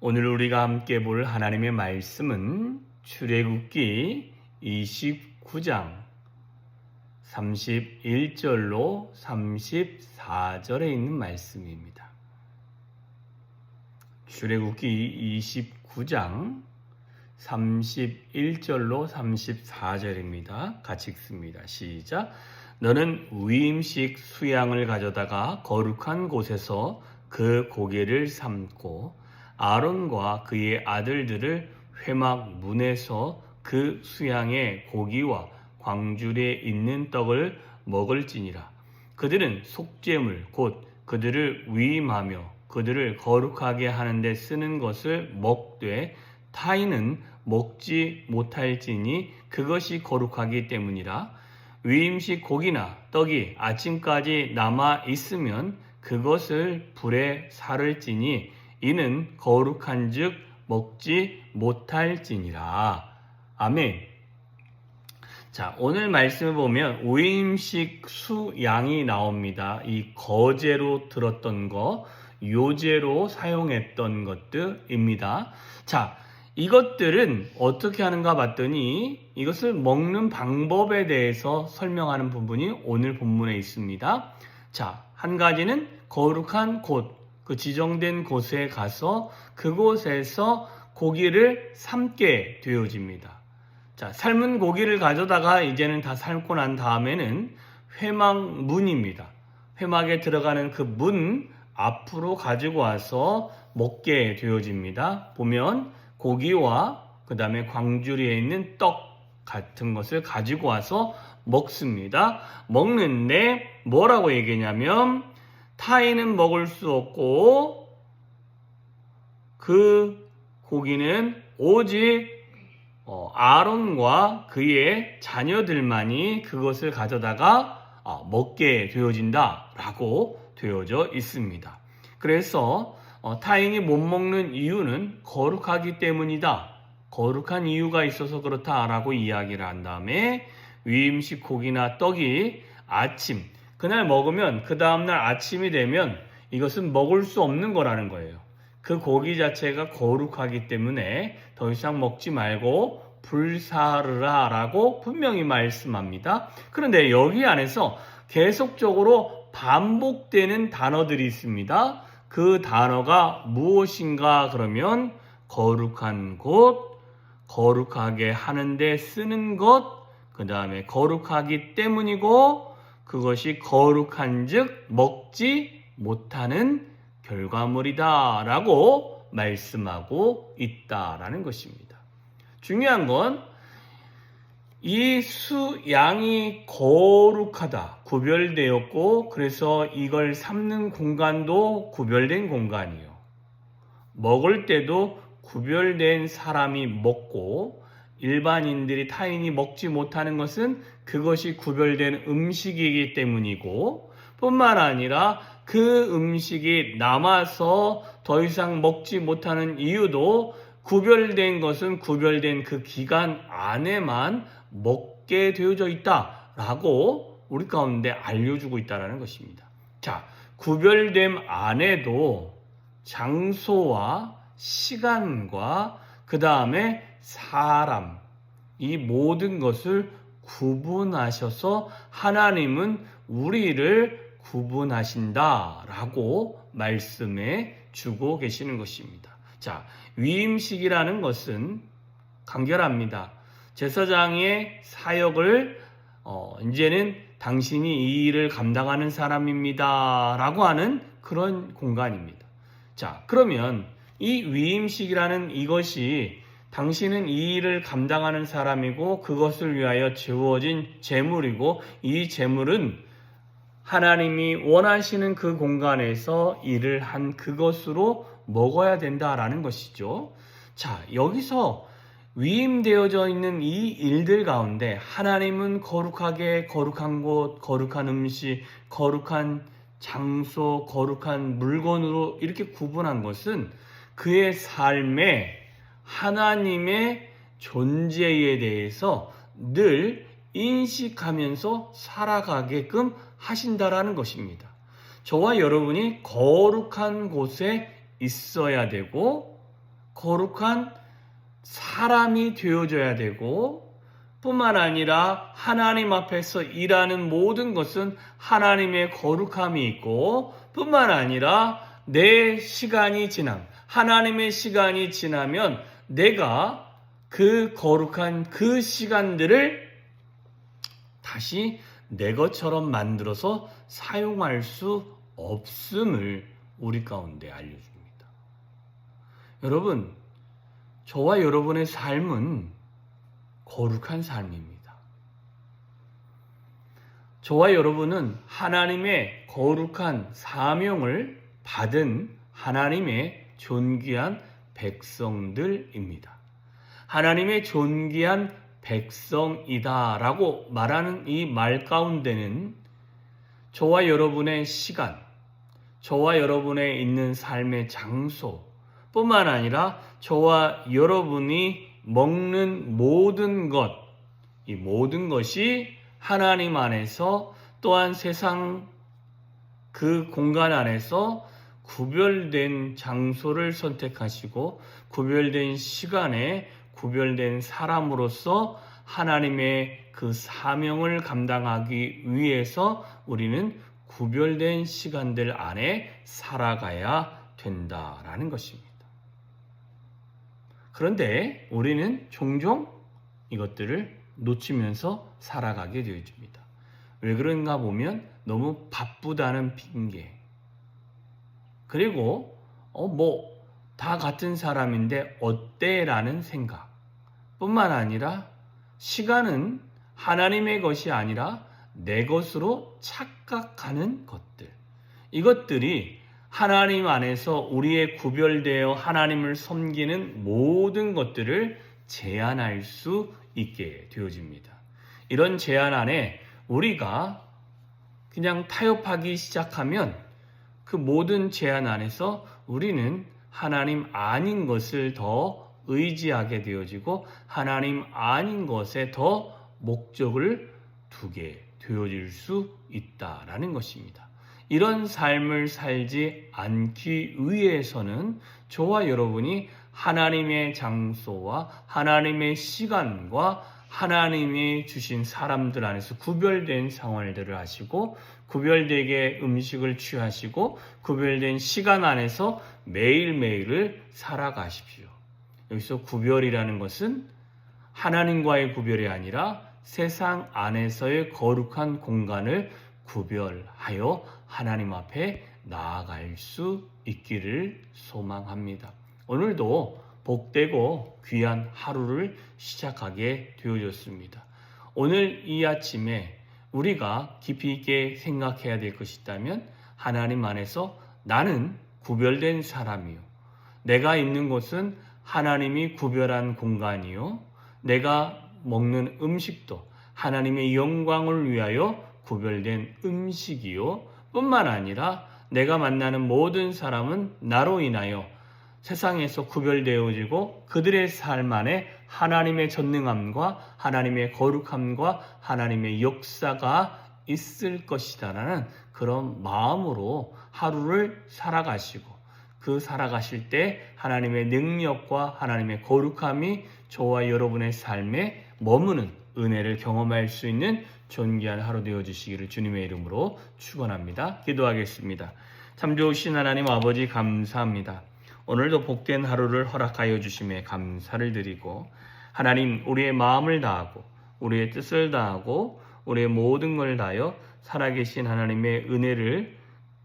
오늘 우리가 함께 볼 하나님의 말씀은 출애굽기 29장 31절로 34절에 있는 말씀입니다. 출애굽기 29장 31절로 34절입니다. 같이 읽습니다. 시작. 너는 위임식 수양을 가져다가 거룩한 곳에서 그 고개를 삶고 아론과 그의 아들들을 회막 문에서 그 수양의 고기와 광줄에 있는 떡을 먹을지니라. 그들은 속죄물 곧 그들을 위임하며 그들을 거룩하게 하는데 쓰는 것을 먹되 타인은 먹지 못할지니 그것이 거룩하기 때문이라. 위임식 고기나 떡이 아침까지 남아 있으면 그것을 불에 살을지니 이는 거룩한즉 먹지 못할지니라. 아멘. 자, 오늘 말씀을 보면 오임식 수양이 나옵니다. 이 거제로 들었던 거, 요제로 사용했던 것들입니다. 자, 이것들은 어떻게 하는가 봤더니 이것을 먹는 방법에 대해서 설명하는 부분이 오늘 본문에 있습니다. 자, 한 가지는 거룩한 곳, 그 지정된 곳에 가서 그곳에서 고기를 삶게 되어집니다. 자, 삶은 고기를 가져다가 이제는 다 삶고 난 다음에는 회막 문입니다. 회막에 들어가는 그 문 앞으로 가지고 와서 먹게 되어집니다. 보면 고기와 그 다음에 광주리에 있는 떡 같은 것을 가지고 와서 먹습니다. 먹는데 뭐라고 얘기냐면 타인은 먹을 수 없고 그 고기는 오직 어, 아론과 그의 자녀들만이 그것을 가져다가 어, 먹게 되어진다라고 되어져 있습니다. 그래서 어, 타인이 못 먹는 이유는 거룩하기 때문이다. 거룩한 이유가 있어서 그렇다라고 이야기를 한 다음에 위임식 고기나 떡이 아침 그날 먹으면 그 다음날 아침이 되면 이것은 먹을 수 없는 거라는 거예요. 그 고기 자체가 거룩하기 때문에 더 이상 먹지 말고 불사르라 라고 분명히 말씀합니다. 그런데 여기 안에서 계속적으로 반복되는 단어들이 있습니다. 그 단어가 무엇인가 그러면 거룩한 곳, 거룩하게 하는데 쓰는 것, 그 다음에 거룩하기 때문이고 그것이 거룩한 즉 먹지 못하는 결과물이다 라고 말씀하고 있다라는 것입니다. 중요한 건 이 수양이 거룩하다, 구별되었고, 그래서 이걸 삶는 공간도 구별된 공간이요. 먹을 때도 구별된 사람이 먹고, 일반인들이 타인이 먹지 못하는 것은 그것이 구별된 음식이기 때문이고, 뿐만 아니라 그 음식이 남아서 더 이상 먹지 못하는 이유도 구별된 것은 구별된 그 기간 안에만 먹게 되어져 있다라고 우리 가운데 알려주고 있다는 것입니다. 자, 구별됨 안에도 장소와 시간과 그 다음에 사람, 이 모든 것을 구분하셔서 하나님은 우리를 구분하신다 라고 말씀해 주고 계시는 것입니다. 자, 위임식이라는 것은 간결합니다. 제사장의 사역을 어, 이제는 당신이 이 일을 감당하는 사람입니다. 라고 하는 그런 공간입니다. 자, 그러면 이 위임식이라는 이것이 당신은 이 일을 감당하는 사람이고 그것을 위하여 주어진 재물이고 이 재물은 하나님이 원하시는 그 공간에서 일을 한 그것으로 먹어야 된다라는 것이죠. 자, 여기서 위임되어져 있는 이 일들 가운데 하나님은 거룩하게 거룩한 곳, 거룩한 음식, 거룩한 장소, 거룩한 물건으로 이렇게 구분한 것은 그의 삶에 하나님의 존재에 대해서 늘 인식하면서 살아가게끔 하신다라는 것입니다. 저와 여러분이 거룩한 곳에 있어야 되고 거룩한 사람이 되어줘야 되고 뿐만 아니라 하나님 앞에서 일하는 모든 것은 하나님의 거룩함이 있고 뿐만 아니라 내 시간이 지남 하나님의 시간이 지나면 내가 그 거룩한 그 시간들을 다시 내 것처럼 만들어서 사용할 수 없음을 우리 가운데 알려줍니다. 여러분, 저와 여러분의 삶은 거룩한 삶입니다. 저와 여러분은 하나님의 거룩한 사명을 받은 하나님의 존귀한 백성들입니다. 하나님의 존귀한 백성이다라고 말하는 이 말 가운데는 저와 여러분의 시간, 저와 여러분의 있는 삶의 장소 뿐만 아니라 저와 여러분이 먹는 모든 것, 이 모든 것이 하나님 안에서 또한 세상 그 공간 안에서 구별된 장소를 선택하시고 구별된 시간에 구별된 사람으로서 하나님의 그 사명을 감당하기 위해서 우리는 구별된 시간들 안에 살아가야 된다라는 것입니다. 그런데 우리는 종종 이것들을 놓치면서 살아가게 되어집니다. 왜 그런가 보면 너무 바쁘다는 핑계. 그리고 어 뭐 다 같은 사람인데 어때라는 생각. 뿐만 아니라 시간은 하나님의 것이 아니라 내 것으로 착각하는 것들. 이것들이 하나님 안에서 우리의 구별되어 하나님을 섬기는 모든 것들을 제한할 수 있게 되어집니다. 이런 제한 안에 우리가 그냥 타협하기 시작하면 그 모든 제한 안에서 우리는 하나님 아닌 것을 더 의지하게 되어지고 하나님 아닌 것에 더 목적을 두게 되어질 수 있다라는 것입니다. 이런 삶을 살지 않기 위해서는 저와 여러분이 하나님의 장소와 하나님의 시간과 하나님이 주신 사람들 안에서 구별된 생활들을 하시고 구별되게 음식을 취하시고 구별된 시간 안에서 매일매일을 살아가십시오. 여기서 구별이라는 것은 하나님과의 구별이 아니라 세상 안에서의 거룩한 공간을 구별하여 하나님 앞에 나아갈 수 있기를 소망합니다. 오늘도 복되고 귀한 하루를 시작하게 되어졌습니다. 오늘 이 아침에 우리가 깊이 있게 생각해야 될 것이 있다면 하나님 안에서 나는 구별된 사람이요. 내가 있는 곳은 하나님이 구별한 공간이요. 내가 먹는 음식도 하나님의 영광을 위하여 구별된 음식이요. 뿐만 아니라 내가 만나는 모든 사람은 나로 인하여 세상에서 구별되어지고 그들의 삶 안에 하나님의 전능함과 하나님의 거룩함과 하나님의 역사가 있을 것이다라는 그런 마음으로 하루를 살아가시고 그 살아가실 때 하나님의 능력과 하나님의 거룩함이 저와 여러분의 삶에 머무는 은혜를 경험할 수 있는 존귀한 하루 되어 주시기를 주님의 이름으로 축원합니다. 기도하겠습니다. 참 좋으신 하나님 아버지 감사합니다. 오늘도 복된 하루를 허락하여 주심에 감사를 드리고 하나님 우리의 마음을 다하고 우리의 뜻을 다하고 우리의 모든 걸 다하여 살아계신 하나님의 은혜를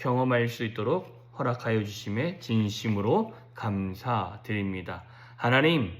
경험할 수 있도록 허락하여 주심에 진심으로 감사드립니다. 하나님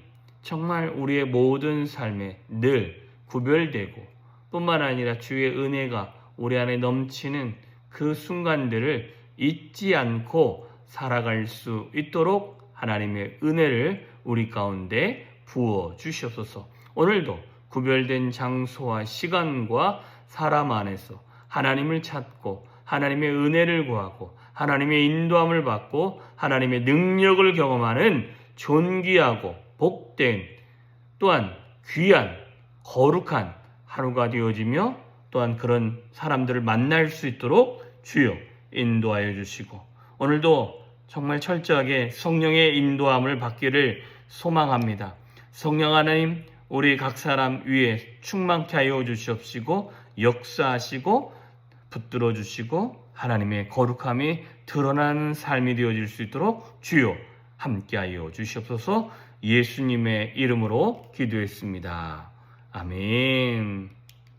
정말 우리의 모든 삶에 늘 구별되고 뿐만 아니라 주의 은혜가 우리 안에 넘치는 그 순간들을 잊지 않고 살아갈 수 있도록 하나님의 은혜를 우리 가운데 부어 주시옵소서. 오늘도 구별된 장소와 시간과 사람 안에서 하나님을 찾고 하나님의 은혜를 구하고 하나님의 인도함을 받고 하나님의 능력을 경험하는 존귀하고 복된 또한 귀한 거룩한 하루가 되어지며 또한 그런 사람들을 만날 수 있도록 주여 인도하여 주시고 오늘도 정말 철저하게 성령의 인도함을 받기를 소망합니다. 성령 하나님, 우리 각 사람 위에 충만케 하여 주시옵시고 역사하시고 붙들어 주시고 하나님의 거룩함이 드러나는 삶이 되어질 수 있도록 주여 함께하여 주시옵소서 예수님의 이름으로 기도했습니다. 아멘.